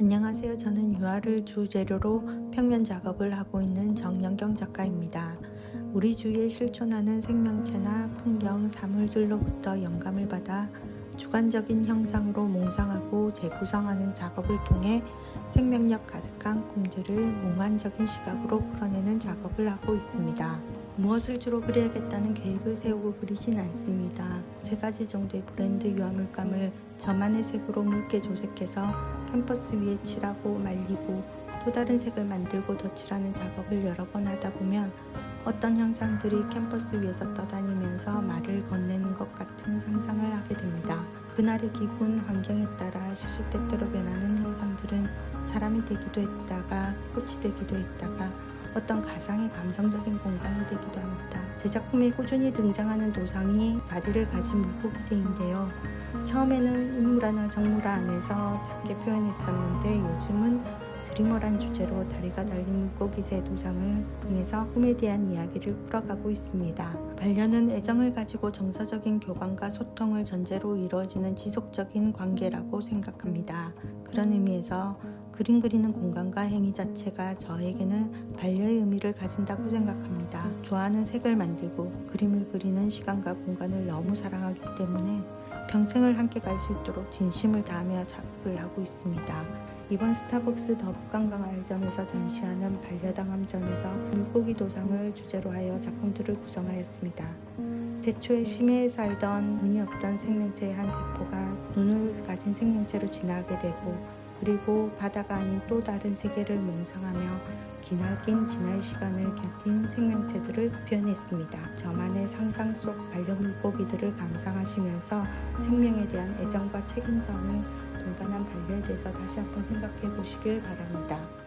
안녕하세요. 저는 유화를 주재료로 평면 작업을 하고 있는 정영경 작가입니다. 우리 주위에 실존하는 생명체나 풍경, 사물들로부터 영감을 받아 주관적인 형상으로 몽상하고 재구성하는 작업을 통해 생명력 가득한 꿈들을 몽환적인 시각으로 풀어내는 작업을 하고 있습니다. 무엇을 주로 그려야겠다는 계획을 세우고 그리진 않습니다. 세 가지 정도의 브랜드 유화 물감을 저만의 색으로 묽게 조색해서 캠퍼스 위에 칠하고 말리고 또 다른 색을 만들고 덧칠하는 작업을 여러 번 하다 보면 어떤 형상들이 캠퍼스 위에서 떠다니면서 말을 건네는 것 같은 상상을 하게 됩니다. 그날의 기분, 환경에 따라 시시때때로 변하는 형상들은 사람이 되기도 했다가 꽃이 되기도 했다가 어떤 가상의 감성적인 공간이 되기도 합니다. 제 작품에 꾸준히 등장하는 도상이 다리를 가진 물고기새인데요. 처음에는 인물화나 정물화 안에서 작게 표현했었는데 요즘은 드리머란 주제로 다리가 달린 물고기새 도상을 통해서 꿈에 대한 이야기를 풀어가고 있습니다. 반려는 애정을 가지고 정서적인 교감과 소통을 전제로 이루어지는 지속적인 관계라고 생각합니다. 그런 의미에서 그림 그리는 공간과 행위 자체가 저에게는 반려의 의미를 가진다고 생각합니다. 좋아하는 색을 만들고 그림을 그리는 시간과 공간을 너무 사랑하기 때문에 평생을 함께 갈 수 있도록 진심을 다하며 작업을 하고 있습니다. 이번 스타벅스 더북관광 알점에서 전시하는 반려당 함전에서 물고기 도상을 주제로 하여 작품들을 구성하였습니다. 대초에 심해에 살던 눈이 없던 생명체의 한 세포가 눈을 가진 생명체로 진화하게 되고 그리고 바다가 아닌 또 다른 세계를 몽상하며 기나긴 진화의 시간을 견딘 생명체들을 표현했습니다. 저만의 상상 속 반려물고기들을 감상하시면서 생명에 대한 애정과 책임감을 동반한 반려에 대해서 다시 한번 생각해 보시길 바랍니다.